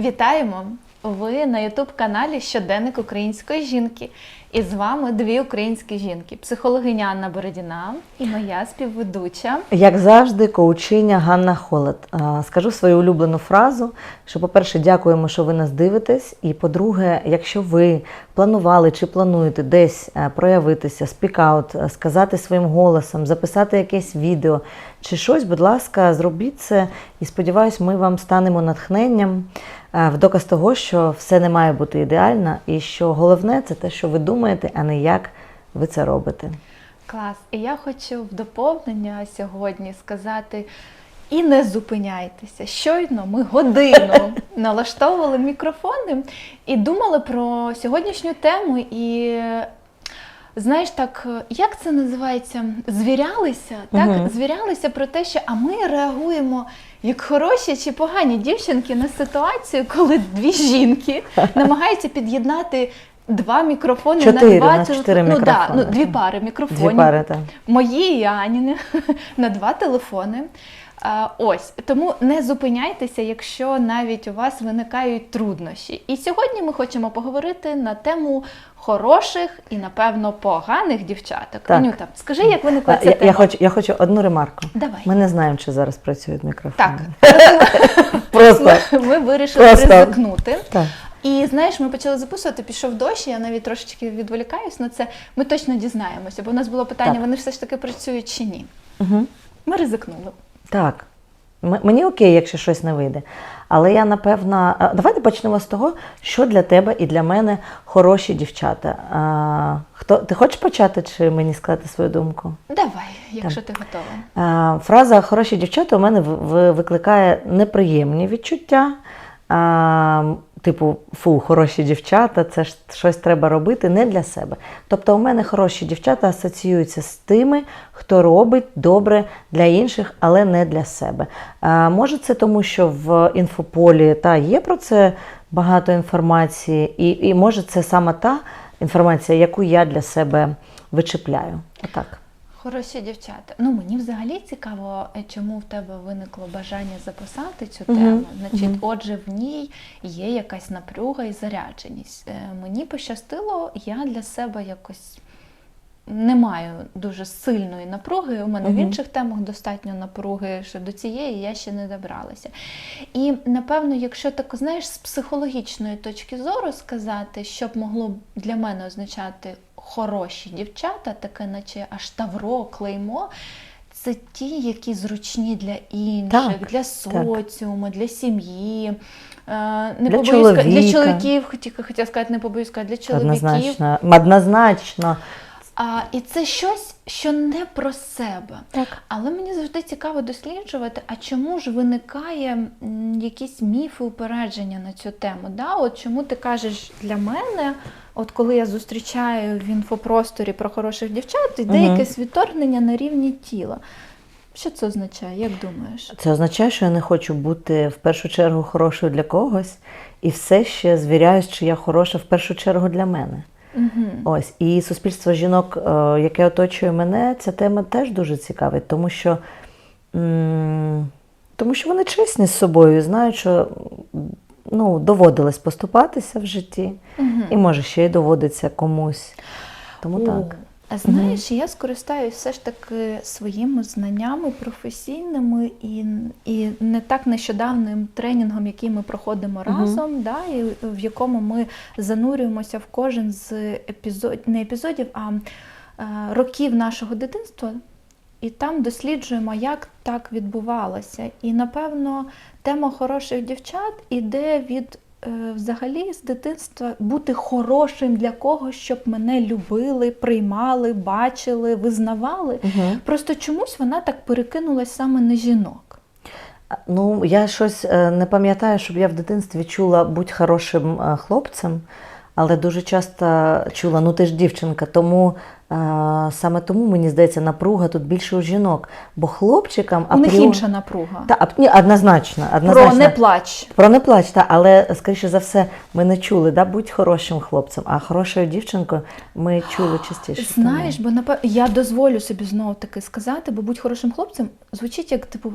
Вітаємо! Ви на ютуб-каналі Щоденник української жінки. І з вами дві українські жінки: психологиня Анна Бородіна і моя співведуча. Як завжди, коучиня Ганна Холод. Скажу свою улюблену фразу: що, по-перше, дякуємо, що ви нас дивитесь. І по-друге, якщо ви планували чи плануєте десь е, проявитися, спікаут, е, сказати своїм голосом, записати якесь відео чи щось, будь ласка, зробіть це. І сподіваюсь, ми вам станемо натхненням в доказ того, що все не має бути ідеально, і що головне це те, що ви думаєте, а не як ви це робите. Клас. І я хочу в доповнення сьогодні сказати. І не зупиняйтеся. Щойно ми годину налаштовували мікрофони і думали про сьогоднішню тему. І знаєш, так як це називається? Звірялися, так Мгм. звірялися про те, що а ми реагуємо як хороші чи погані дівчинки на ситуацію, коли дві жінки намагаються під'єднати. Два мікрофони Чотири, на два у нас телеф- чотири ну, да, ну, дві пари мікрофонів Дві пари так. мої і Аніни на два телефони. Ось тому не зупиняйтеся, якщо навіть у вас виникають труднощі. І сьогодні ми хочемо поговорити на тему хороших і, напевно, поганих дівчаток. Так. Анюта, скажи, як виникла ця Я, тема? я, хочу, я хочу одну ремарку. Давай. Ми не знаємо, чи зараз працюють мікрофони. Так, Просто. ми вирішили ризикнути. Так. І знаєш, ми почали записувати, пішов дощ, я навіть трошечки відволікаюсь на це. Ми точно дізнаємося, бо у нас було питання: Так. вони все ж таки працюють чи ні. Угу. Ми ризикнули. Так. М- Мені окей, якщо щось не вийде. Але я напевно. Давайте почнемо з того, що для тебе і для мене хороші дівчата. А, хто, ти хочеш почати чи мені сказати свою думку? Давай, якщо ти готова. А, Фраза хороші дівчата у мене в- в- викликає неприємні відчуття. А, Типу, фу, хороші дівчата, це ж щось треба робити не для себе. Тобто, у мене хороші дівчата асоціюються з тими, хто робить добре для інших, але не для себе. А, може, це тому, що в інфополі та є про це багато інформації, і, і може це саме та інформація, яку я для себе вичепляю. Отак. Хороші дівчата. Ну мені взагалі цікаво, е, чому в тебе виникло бажання записати цю тему. Значить, мгм. отже, в ній є якась напруга і зарядженість. Е, Мені пощастило, я для себе якось. Не маю дуже сильної напруги. У мене в інших темах достатньо напруги, що до цієї я ще не добралася. І напевно, якщо так знаєш, з психологічної точки зору сказати, що б могло для мене означати хороші дівчата, таке, наче аж тавро, клеймо. Це ті, які зручні для інших, Так, для соціуму, для сім'ї. Е, Не Для побоюсь ска- для чоловіків, хотіла, сказати, не побоюсь сказати, для чоловіків. Однозначно. Однозначно. А, і це щось, що не про себе. Так. Але мені завжди цікаво досліджувати, а чому ж виникає якісь міфи упередження на цю тему? Да? От чому ти кажеш для мене, от коли я зустрічаю в інфопросторі про хороших дівчат, йде Мгм. якесь відторгнення на рівні тіла. Що це означає? Як думаєш? Це означає, що я не хочу бути в першу чергу хорошою для когось, і все ще звіряюсь, чи я хороша в першу чергу для мене. Угу. Ось і суспільство жінок, е, яке оточує мене, ця тема теж дуже цікавить, тому що, тому що вони чесні з собою і знають, що ну, доводилось поступатися в житті, і може ще й доводиться комусь. Тому так. А знаєш, я скористаюсь все ж таки своїми знаннями професійними і, і не так нещодавним тренінгом, який ми проходимо разом, да, і в якому ми занурюємося в кожен з епізод, не епізодів, а е, років нашого дитинства. І там досліджуємо, як так відбувалося. І напевно тема хороших дівчат іде від е, взагалі з дитинства бути хорошим для когось, щоб мене любили, приймали, бачили, визнавали. Угу. Просто чомусь вона так перекинулась саме на жінок. Ну, я щось е, не пам'ятаю, щоб я в дитинстві чула будь хорошим е, хлопцем, але дуже часто чула, ну ти ж дівчинка, тому е, саме тому мені здається, напруга тут більше у жінок. Бо хлопчикам У них апріорі- інша напруга. Та, а, ні, однозначно, однозначно. Про не плач. Про не плач, та, але скоріше за все, ми не чули, да, будь хорошим хлопцем, а хорошою дівчинкою ми чули частіше. Знаєш, бо напевно я дозволю собі знову таки сказати, бо будь хорошим хлопцем звучить як типу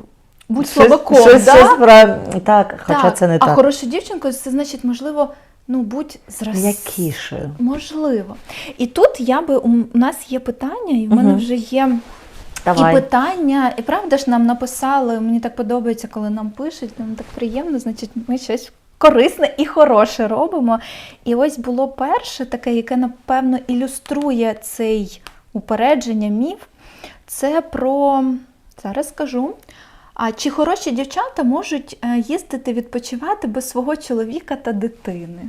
будь слабаком. щось, да? щось про... Так, хоча Так, це не а так. хорошою дівчинкою це значить, можливо, ну будь зрос... М'якішою. Можливо. І тут я би у нас є питання, і в мене Мгм. вже є Давай. і питання. І правда ж нам написали. Мені так подобається, коли нам пишуть. Нам так приємно, значить, ми щось корисне і хороше робимо. І ось було перше таке, яке напевно ілюструє цей упередження, міф. Це про зараз скажу. А чи хороші дівчата можуть е, їздити відпочивати без свого чоловіка та дитини?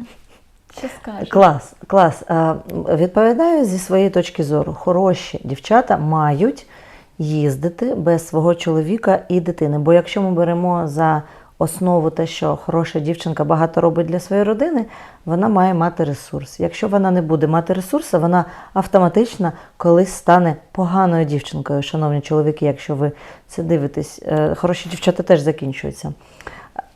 Що скажеш? Клас, клас. Відповідаю зі своєї точки зору. Хороші дівчата мають їздити без свого чоловіка і дитини. Бо якщо ми беремо за основу те, що хороша дівчинка багато робить для своєї родини, вона має мати ресурс. Якщо вона не буде мати ресурсу, вона автоматично колись стане поганою дівчинкою, шановні чоловіки, якщо ви це дивитесь. Е, Хороші дівчата теж закінчуються.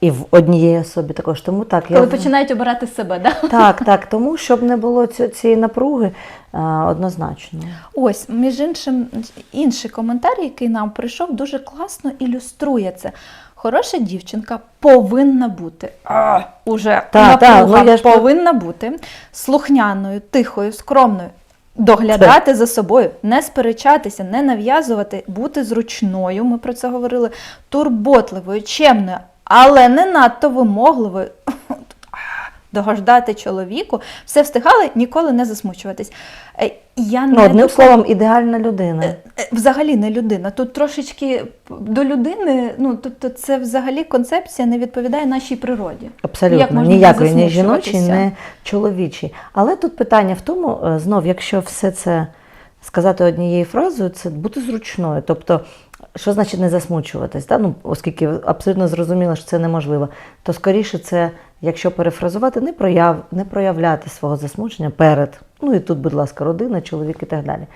І в однієї особі також. Тому так, Коли я... починають обирати себе, да? Так, так, тому щоб не було цієї напруги е, однозначно. Ось, між іншим, інший коментар, який нам прийшов, дуже класно ілюструє це. Хороша дівчинка повинна бути. А, уже Та, та, ну ж повинна бути слухняною, тихою, скромною. Доглядати за собою, не сперечатися, не нав'язувати, бути зручною. Ми про це говорили, турботливою, чемною, але не надто вимогливою. Догождати чоловіку, все встигали, ніколи не засмучуватись. Е, Я Ну, не одним допу- словом, ідеальна людина. Е, е, Взагалі не людина. Тут трошечки до людини, ну тобто це взагалі концепція не відповідає нашій природі. як Абсолютно, можна ніякої, не ні засмучуватися? ні чоловічій. Але тут питання в тому, знов, якщо все це сказати однією фразою, це бути зручною. Тобто, що значить не засмучуватись? Да? Ну, оскільки абсолютно зрозуміло, що це неможливо, то скоріше це, якщо перефразувати, не, прояв, не проявляти свого засмучення перед, ну і тут, будь ласка, родина, чоловік і так далі.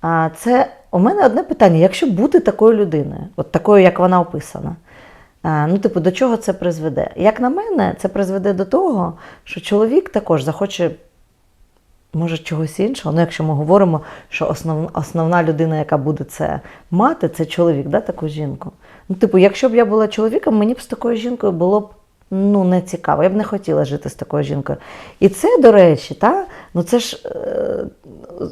А це у мене одне питання: якщо бути такою людиною, от такою, як вона описана, Ну, типу, до чого це призведе? Як на мене, це призведе до того, що чоловік також захоче, може, чогось іншого. Ну, якщо ми говоримо, що основ, основна людина, яка буде це мати, це чоловік, да, таку жінку. Ну, типу, якщо б я була чоловіком, мені б з такою жінкою було б ну, не цікаво. Я б не хотіла жити з такою жінкою. І це, до речі, та, ну це ж е,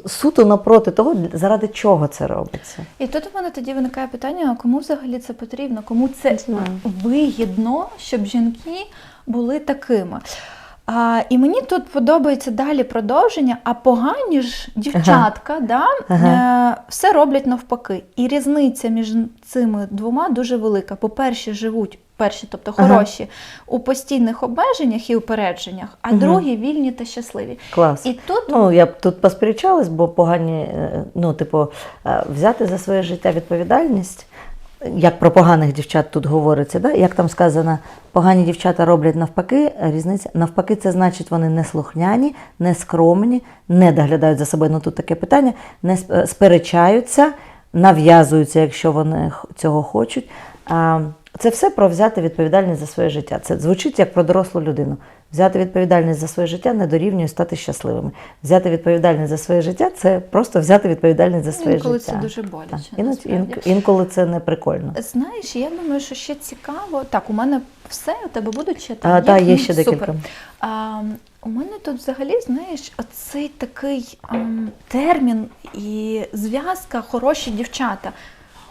суто напроти того, заради чого це робиться. І тут у мене тоді виникає питання: а кому взагалі це потрібно? Кому це вигідно, щоб жінки були такими? А, і мені тут подобається далі продовження, а погані ж дівчатка да, Ага. е, все роблять навпаки. І різниця між цими двома дуже велика. По-перше, живуть перші, тобто Ага. хороші, у постійних обмеженнях і упередженнях, а Мгм. другі вільні та щасливі. Клас. І тут Ну, я б тут посперечалась, бо погані, е, ну, типу, е, взяти за своє життя відповідальність, як про поганих дівчат тут говориться, да? як там сказано, погані дівчата роблять навпаки, різниця. Навпаки, це значить, вони не слухняні, не скромні, не доглядають за собою. Ну тут таке питання, не е, сперечаються, нав'язуються, якщо вони цього хочуть. А, Це все про взяти відповідальність за своє життя. Це звучить як про дорослу людину. Взяти відповідальність за своє життя не дорівнює стати щасливими. Взяти відповідальність за своє життя це просто взяти відповідальність за своє інколи життя. це дуже боляче. Іноді- насправді. інколи це не прикольно. Знаєш, я думаю, що ще цікаво. Так, у мене все, у тебе будуть ще А, там. да, є Ну, ще супер. декілька. А, у мене тут взагалі, знаєш, оцей такий ам, термін і зв'язка хороші дівчата.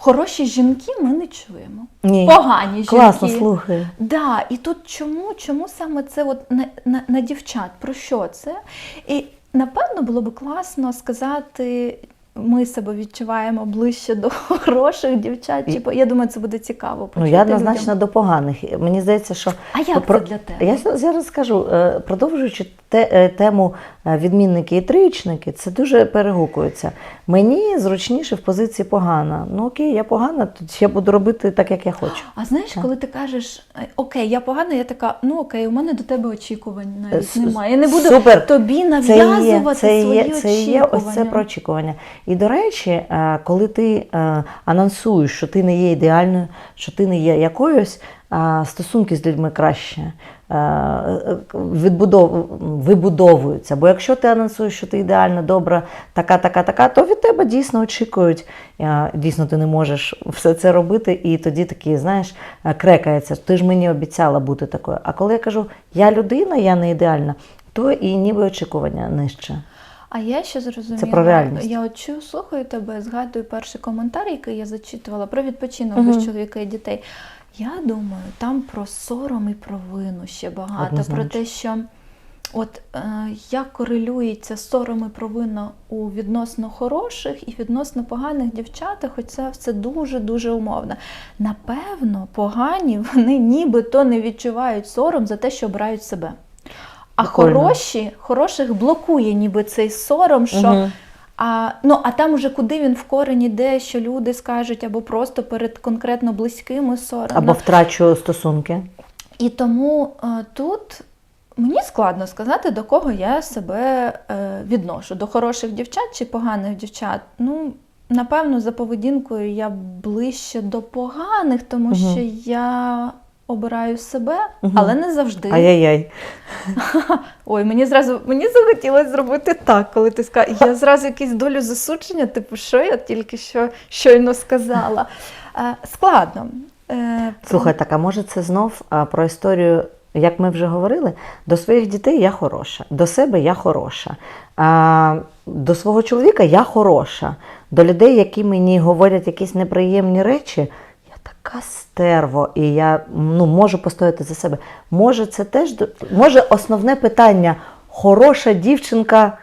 Хороші жінки ми не чуємо. Ні. Погані жінки. Класно, слухай. Да, і тут чому, чому саме це от на, на, на дівчат? Про що це? І напевно було б класно сказати. Ми себе відчуваємо ближче до хороших дівчат. Чи я думаю, це буде цікаво. Ну, я однозначно людям. до поганих. Мені здається, що А як Про- це для тебе? Я зараз скажу, е, продовжуючи тему е, відмінники і тричники, це дуже перегукується. Мені зручніше в позиції погана. Ну окей, я погана, то я буду робити так, як я хочу. А знаєш, Так. коли ти кажеш, е, окей, я погана, я така, ну окей, у мене до тебе очікувань Е, навіть с- немає. Я не буду супер. тобі Це є, нав'язувати свої є, це є ось це про очікування. І до речі, е, коли ти е, анонсуєш, що ти не є ідеальною, що ти не є якоюсь, стосунки з людьми краще е, е, відбудов, вибудовуються. Бо якщо ти анонсуєш, що ти ідеальна, добра, така, така, така, то від тебе дійсно очікують, е, дійсно ти не можеш все це робити, і тоді такі, знаєш, е, крекається. Ти ж мені обіцяла бути такою. А коли я кажу, я людина, я не ідеальна, то і ніби очікування нижче. А я ще зрозуміла, Це про реальність. я от чую, слухаю тебе, згадую перший коментар, який я зачитувала про відпочинок без чоловіка і дітей. Я думаю, там про сором і про вину ще багато. Однозначно. Про те, що от е, як корелюється сором і провина у відносно хороших і відносно поганих дівчатах, хоч це все дуже-дуже умовно. Напевно, погані вони нібито не відчувають сором за те, що обирають себе. А Прикольно. хороші, хороших блокує ніби цей сором, що Мгм. А, ну, а там уже куди він в корень іде, що люди скажуть, або просто перед конкретно близькими соромно. Або втрачу стосунки. І тому е, тут мені складно сказати, до кого я себе е, відношу: до хороших дівчат чи поганих дівчат. Ну, напевно, за поведінкою я ближче до поганих, тому Мгм. що я обираю себе, Мгм. але не завжди. Ай-яй-яй. Ой, мені зразу мені захотілося зробити так, коли ти сказала. Я зразу якусь долю засудження, типу, що я тільки що щойно сказала. Е, складно. Е, Слухай, так, а може це знов про історію, як ми вже говорили, до своїх дітей я хороша, до себе я хороша, а, до свого чоловіка я хороша, до людей, які мені говорять якісь неприємні речі, я така стерво, і я ну, можу постояти за себе. Може, це теж може основне питання: хороша дівчинка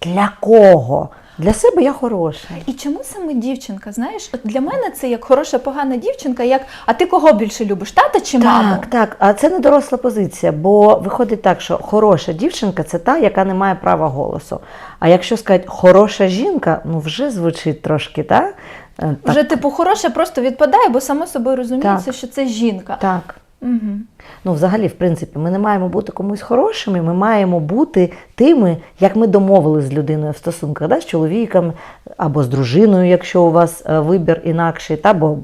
для кого? Для себе я хороша. І чому саме дівчинка? Знаєш, от для мене це як хороша, погана дівчинка, як а ти кого більше любиш, тата чи маму? Так, так, а це не доросла позиція, бо виходить так, що хороша дівчинка це та, яка не має права голосу. А якщо сказати хороша жінка, ну вже звучить трошки, так? Е, так, Вже типу хороше просто відпадає, бо само собою розуміється, Так. що це жінка. так. Угу. Ну, взагалі, в принципі, ми не маємо бути комусь хорошими, ми маємо бути тими, як ми домовились з людиною в стосунках, да, з чоловіком або з дружиною, якщо у вас е, вибір інакший, та, бо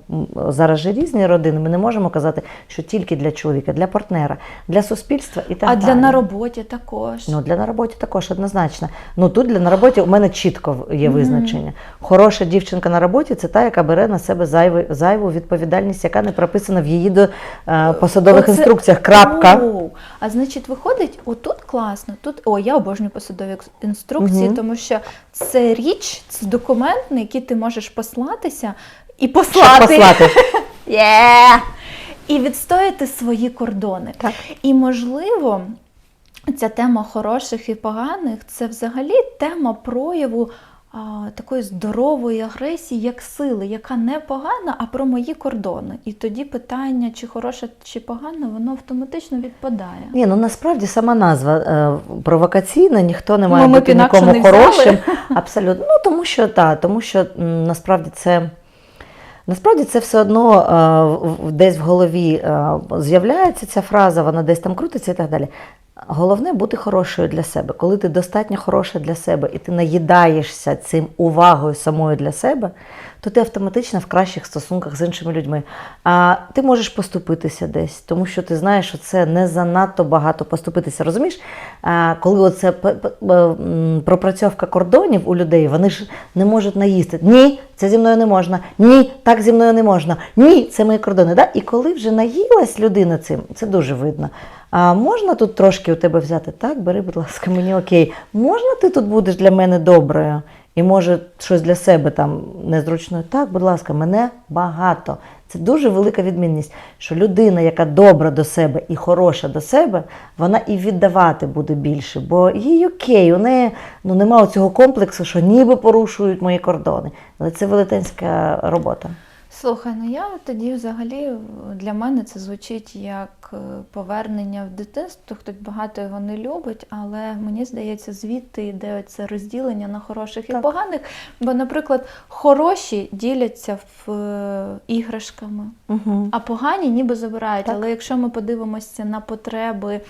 зараз же різні родини. Ми не можемо казати, що тільки для чоловіка, для партнера, для суспільства і так А далі. для на роботі також. Ну, для на роботі також однозначно. Ну тут для на роботі у мене чітко є визначення. Хороша дівчинка на роботі це та, яка бере на себе зайву, зайву відповідальність, яка не прописана в її до, е, посадових Оце- інструкціях. Крапка. Оу. А значить, виходить, отут класно. Тут о, я обожнюю посадові інструкції, Мгм. тому що це річ, це документ, на який ти можеш послатися і Щоб послати. послати. Yeah! І відстояти свої кордони. Так. І можливо, ця тема хороших і поганих це взагалі тема прояву такої здорової агресії, як сили, яка не погана, а про мої кордони. І тоді питання, чи хороше, чи погане, воно автоматично відпадає. Ні, ну насправді сама назва е, провокаційна, ніхто не має Ну, бути нікому не хорошим. Абсолютно. Ну тому що так, тому що насправді це. Насправді це все одно е, десь в голові е, з'являється ця фраза, вона десь там крутиться і так далі. Головне бути хорошою для себе. Коли ти достатньо хороша для себе і ти наїдаєшся цим увагою самою для себе, то ти автоматично в кращих стосунках з іншими людьми. А ти можеш поступитися десь, тому що ти знаєш, що це не занадто багато поступитися. Розумієш? А, коли оце пропрацьовка кордонів у людей, вони ж не можуть наїсти. Ні, це зі мною не можна. Ні, так зі мною не можна. Ні, це мої кордони. Да? І коли вже наїлась людина цим, це дуже видно. А можна тут трошки у тебе взяти? Так, бери, будь ласка, мені окей. Можна ти тут будеш для мене доброю? І може щось для себе там незручною? Так, будь ласка, мене багато. Це дуже велика відмінність, що людина, яка добра до себе і хороша до себе, вона і віддавати буде більше, бо їй окей, у неї ну, немає цього комплексу, що ніби порушують мої кордони. Але це велетенська робота. Слухай, ну я тоді взагалі для мене це звучить як е, повернення в дитинство. Хтось багато його не любить, але мені здається, звідти йде це розділення на хороших і Так. поганих. Бо, наприклад, хороші діляться в е, іграшками, Угу. а погані ніби забирають. Так. Але якщо ми подивимося на потреби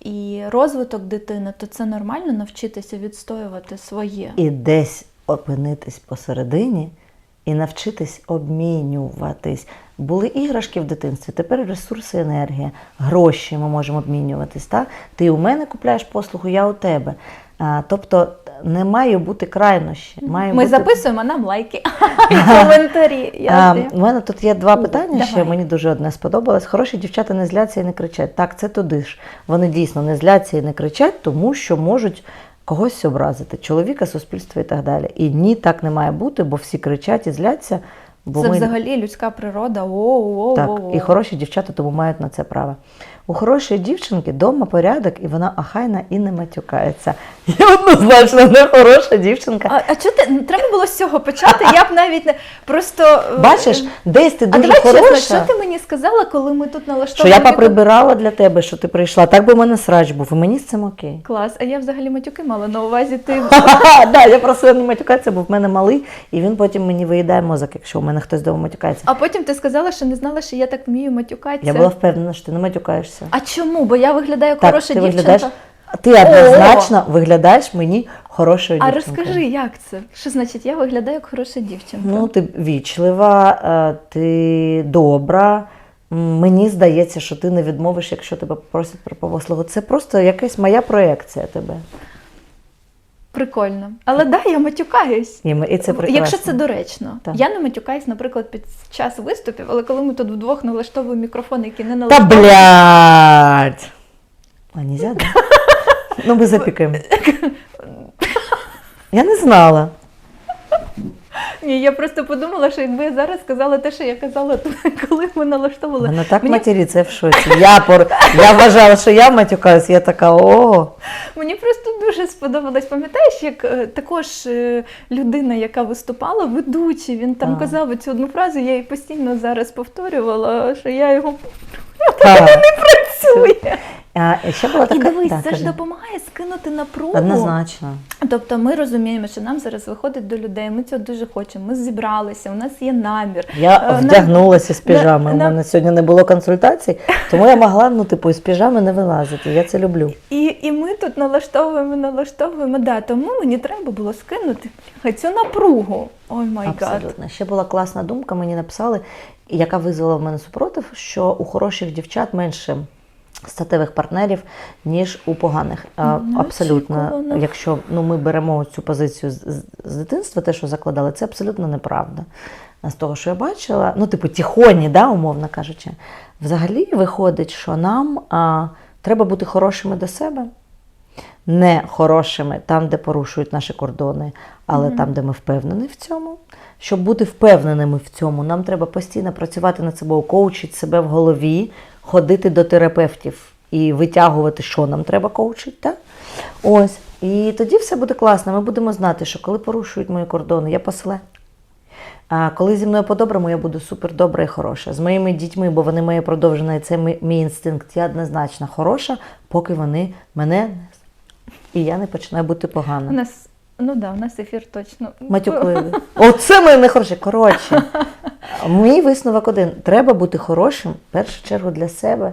і розвиток дитини, то це нормально навчитися відстоювати своє. І десь опинитись посередині і навчитись обмінюватись. Були іграшки в дитинстві, тепер ресурси, енергія, гроші ми можемо обмінюватись. Так? Ти у мене купляєш послугу, я у тебе. А, тобто не має бути крайнощі. Має Ми бути... записуємо нам лайки і коментарі. У мене тут є два питання, ще мені дуже одне сподобалось. Хороші дівчата не зляться і не кричать. Так, це туди ж. Вони дійсно не зляться і не кричать, тому що можуть когось образити, чоловіка, суспільство і так далі. І ні, так не має бути, бо всі кричать і зляться. Бо Це ми... взагалі людська природа. О, о, Так, о, і хороші дівчата тому мають на це право. У хорошої дівчинки вдома порядок, і вона ахайна і не матюкається. Я однозначно не хороша дівчинка. А, а чого ти треба було з цього почати? Я б навіть не просто е, Бачиш, десь ти А дуже давай хороша. чесно, що ти мені сказала, коли ми тут налаштовували? Що я поприбирала для тебе, що ти прийшла. Так би в мене срач був, і мені з цим окей. Клас, а я взагалі матюки мала на увазі. Ти да, я просила не матюкатися, бо в мене малий, і він потім мені виїдає мозок, якщо у мене хтось вдома матюкається. а потім ти сказала, що не знала, що я так вмію матюкатися. Я була впевнена, що ти не матюкаєшся. А чому? Бо я виглядаю так, хороша ти дівчинка. виглядаєш. Ти однозначно виглядаєш мені хорошою А розкажи, як це? Що значить, я виглядаю як хороша дівчинка? Ну, ти вічлива, е, ти добра. Мені здається, що ти не відмовиш, якщо тебе попросять про послугу. Це просто якась моя проекція тебе. Прикольно. Але да, я матюкаюсь. І, ми- і це прекрасно. Якщо це доречно. Так. Я не матюкаюсь, наприклад, під час виступів, але коли ми тут вдвох налаштовуємо мікрофон, який не Та налаштований. блядь! А нельзя, да? Ну, ми запікаємо. Я не знала. Ні, я просто подумала, що якби я зараз сказала те, що я казала, коли ми налаштовували. Вона так материться в шоці. Я, пор... я вважала, що я матюкаюсь, я така, о. Мені просто дуже сподобалось. Пам'ятаєш, як е, також е, людина, яка виступала, ведучий, він там казав цю одну фразу, я її постійно зараз повторювала, що я його Так. працює. А, ще була така... І дивись, Да, це ж допомагає скинути напругу. Однозначно. Тобто ми розуміємо, що нам зараз виходить до людей, ми цього дуже хочемо. Ми зібралися, у нас є намір. Я Е, нам- вдягнулася з піжами. на- У мене сьогодні не було консультацій, тому я могла ну, типу, з піжами не вилазити. Я це люблю. І, і ми тут налаштовуємо, налаштовуємо. Да, тому мені треба було скинути цю напругу. Ой май гад. Абсолютно. Ще була класна думка, мені написали, яка визвала в мене супротив, що у хороших дівчат менше статевих партнерів, ніж у поганих. Ну, Абсолютно. Якщо ну, ми беремо цю позицію з, з- дитинства, те, що закладали, це абсолютно неправда. З того, що я бачила, ну, типу, тихоні, да, умовно кажучи, взагалі виходить, що нам а, треба бути хорошими до себе, не хорошими там, де порушують наші кордони, але там, де ми впевнені в цьому. Щоб бути впевненими в цьому, нам треба постійно працювати над собою, коучити себе в голові, ходити до терапевтів і витягувати, що нам треба коучити. Так? Ось. І тоді все буде класно. Ми будемо знати, що коли порушують мої кордони, я после. А коли зі мною по-доброму, я буду супер добра і хороша. З моїми дітьми, бо вони моє продовження, і це мій, інстинкт, я однозначно хороша, поки вони мене не і я не починаю бути У нас, ну да, у нас ефір точно. Матюкливий. Оце ми не хороші. Коротше, мій висновок один: треба бути хорошим в першу чергу для себе.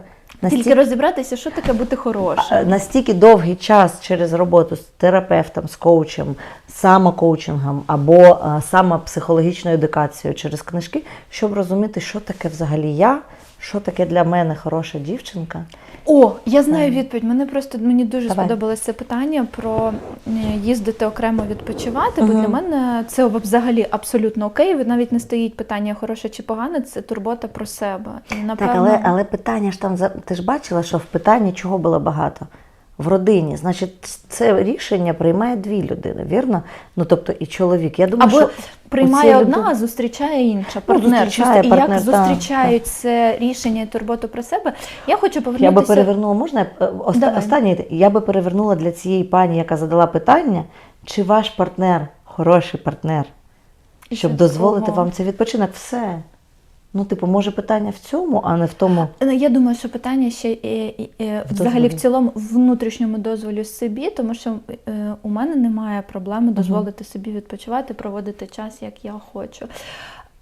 Тільки розібратися, що таке бути хорошим. настільки довгий час через роботу з терапевтом, з коучем, самокоучингом або самопсихологічною едукацією через книжки, щоб розуміти, що таке взагалі я, що таке для мене хороша дівчинка. О, я знаю відповідь. Мене просто мені дуже Давай. сподобалось це питання про їздити окремо відпочивати. Бо угу. для мене це взагалі абсолютно окей. Навіть не стоїть питання хороше чи погане, це турбота про себе. І напевно, Так, але, але питання ж там ти ж бачила, що в питанні чого було багато? В родині. Значить, це рішення приймає дві людини, вірно? Ну тобто і чоловік. Я думаю, або що приймає одна, люди- а зустрічає інша Ну, партнер. зустрічає Зустр- партнер, як зустрічають це рішення і турботу про себе. Я хочу я би перевернула, можна е, оста- останнє, я би перевернула для цієї пані, яка задала питання, чи ваш партнер хороший партнер, щоб дозволити вам цей відпочинок. Все. Ну, типу, може питання в цьому, а не в тому. Ну, Я думаю, що питання ще і, і, е, В взагалі в цілому внутрішньому дозволі собі, тому що е, у мене немає проблеми дозволити собі відпочивати, проводити час, як я хочу.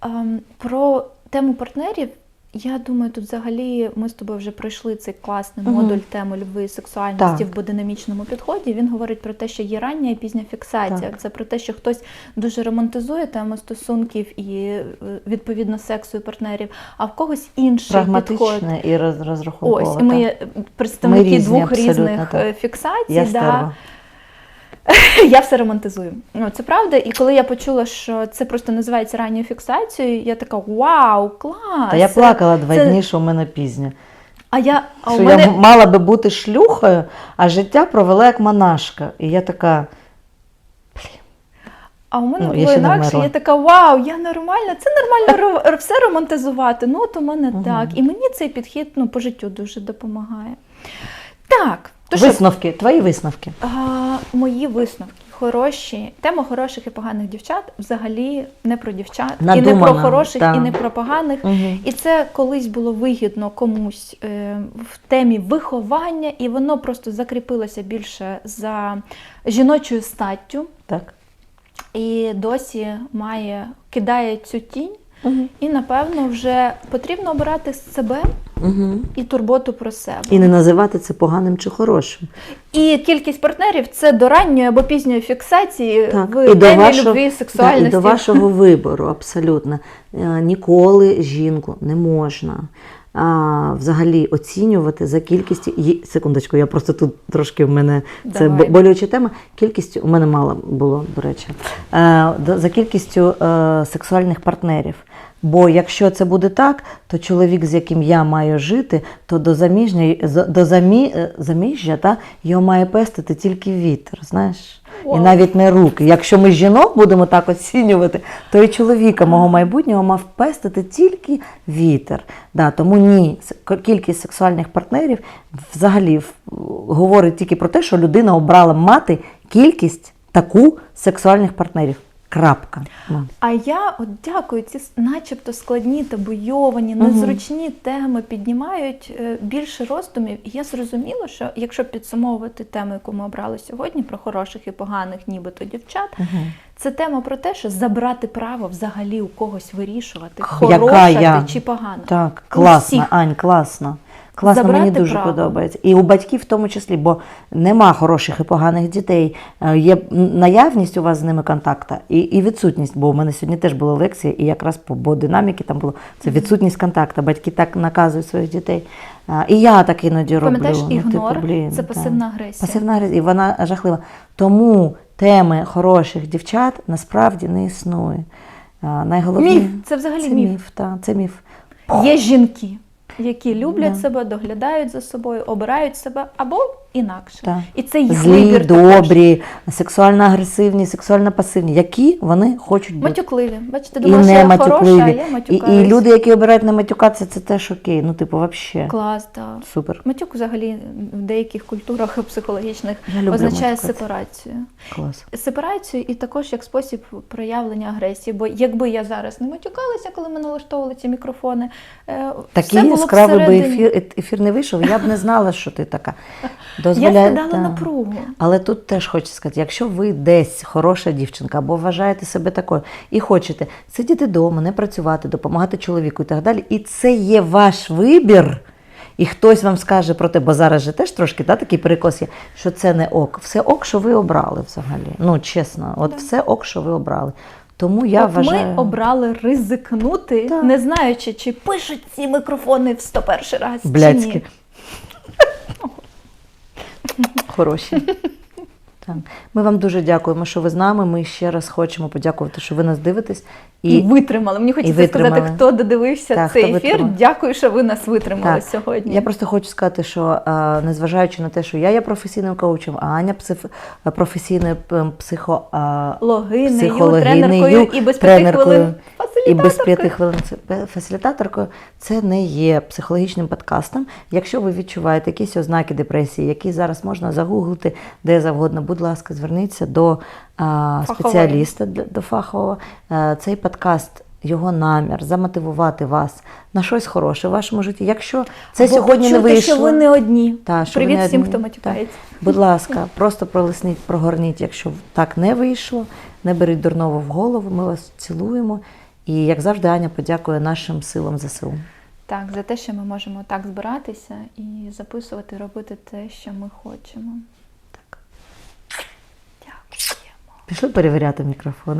Е, Про тему партнерів Я думаю, тут взагалі ми з тобою вже пройшли цей класний Мгм. модуль теми любви і сексуальності Так. в бодинамічному підході. Він говорить про те, що є рання і пізня фіксація. Так. Це про те, що хтось дуже романтизує тему стосунків і е, відповідно сексу і партнерів, а в когось інший підход. І роз, розрахункове. Ось, і ми так. представники Ми різні, двох різних так. е, фіксацій. Я да. Я все романтизую. Ну, це правда. І коли я почула, що це просто називається ранньою фіксацією, я така вау, клас! Та я плакала два це- дні, що в мене пізня. А я а що мене я мала би бути шлюхою, а життя провела як монашка. І я така, А у мене Ну, було інакше. Я така, вау, я нормальна, це нормально все романтизувати. Ну, от у мене Мгм. так. І мені цей підхід ну, по життю дуже допомагає. Так, то що, висновки, твої висновки. а, мої висновки. Хороші. Тема хороших і поганих дівчат взагалі не про дівчат. І не про Надумана, хороших, так. і не про поганих. Угу. І це колись було вигідно комусь е, в темі виховання, і воно просто закріпилося більше за жіночою статтю. Так. і досі має, кидає цю тінь, Угу. і напевно вже потрібно обирати себе Угу. і турботу про себе. І не називати це поганим чи хорошим. І кількість партнерів це до ранньої або пізньої фіксації Так, в і до темі вашого- любві, Да, сексуальності. і до вашого вибору, абсолютно. Е, Ніколи жінку не можна а, взагалі оцінювати за кількістю. Є- Секундочку, я просто тут трошки в мене це Давай. болюча тема. Кількістю у мене мало було, до речі, е, до- за кількістю е, сексуальних партнерів. Бо якщо це буде так, то чоловік, з яким я маю жити, то до заміжня до замі, е, заміжжя та, його має пестити тільки вітер, знаєш. І навіть не руки. Якщо ми жінок будемо так оцінювати, то і чоловіка мого майбутнього мав пестити тільки вітер. Да, тому ні, кількість сексуальних партнерів взагалі говорить тільки про те, що людина обрала мати кількість таку сексуальних партнерів. Крапка. А я от дякую, ці начебто складні та бойовані, незручні теми піднімають е, більше роздумів. І я зрозуміла, що якщо підсумовувати тему, яку ми обрали сьогодні, про хороших і поганих, нібито дівчат, це тема про те, що забрати право взагалі у когось вирішувати, хороша ти чи погана. Так, класно. Ань, класно. Класно, мені дуже право. подобається. І у батьків в тому числі, бо нема хороших і поганих дітей. Е, Є наявність у вас з ними контакту і, і відсутність, бо у мене сьогодні теж була лекція, і якраз по бодинаміки там було це відсутність контакту. Батьки так наказують своїх дітей. І я так іноді роблю. Пам'ятаєш, Ну, типу, ігнор блін, це так. пасивна агресія. Пасивна агресія, і вона жахлива. Тому теми хороших дівчат насправді не існує. Найголовніше Міф, це взагалі це міф. міф, та, це міф. Є жінки, які люблять себе, доглядають за собою, обирають себе або інакше. Так. І це їх Злі, вибір. добрі, сексуально агресивні, сексуально пасивні, які вони хочуть бути. Матюкливі. Бачите, думала, що я хороша, а я І, матюкаюсь. і люди, які обирають не матюкатися, це теж окей. Ну, типу, взагалі. Клас, так. Супер. Матюк взагалі в деяких культурах психологічних Я люблю означає матюкатися. сепарацію. Клас. Сепарацію і також як спосіб проявлення агресії. Бо якби я зараз не матюкалася, коли ми налаштовували ці мікрофони, е, все Такий було б яскравий би ефір, ефір не вийшов, я б не знала, що ти така. Я Дозволяє- скидала та. напругу. Але тут теж хочу сказати, якщо ви десь хороша дівчинка або вважаєте себе такою і хочете сидіти вдома, не працювати, допомагати чоловіку і так далі, і це є ваш вибір. І хтось вам скаже про те, бо зараз же теж трошки та, такий перекос є, що це не ок. Все ок, що ви обрали взагалі. Ну, чесно, от Да. все ок, що ви обрали. Тому я От вважаю. Ми обрали ризикнути, Так. не знаючи, чи пишуть ці мікрофони в 101 раз. Блядські. Чи ні. Хороші. Так. Ми вам дуже дякуємо, що ви з нами. Ми ще раз хочемо подякувати, що ви нас дивитесь. І, витримали. Мені хочеться сказати, хто додивився Так, цей хто ефір. витримав. Дякую, що ви нас витримали Так. сьогодні. Я просто хочу сказати, що е, незважаючи на те, що я є професійним коучем, а Аня псиф... професійною психо... е, Логинею, психологинею, тренеркою і без п'яти тренеркою, хвилин і без п'яти хвилин фасилітаторкою, це не є психологічним подкастом. Якщо ви відчуваєте якісь ознаки депресії, які зараз можна загуглити де завгодно, будь ласка, зверніться до а, спеціаліста, до, фахового. Е, Цей подкаст. Його намір замотивувати вас на щось хороше в вашому житті. Якщо це Або сьогодні не почути, вийшло, що ви не одні. Та, що ви Привіт не всім, одні. хто матюкається. Будь ласка, просто пролисніть, прогорніть, якщо так не вийшло, не беріть дурного в голову. Ми вас цілуємо. І як завжди, Аня подякує нашим силам ЗСУ. Так, за те, що ми можемо так збиратися і записувати, робити те, що ми хочемо. Так. Дякуємо. Пішли перевіряти мікрофони.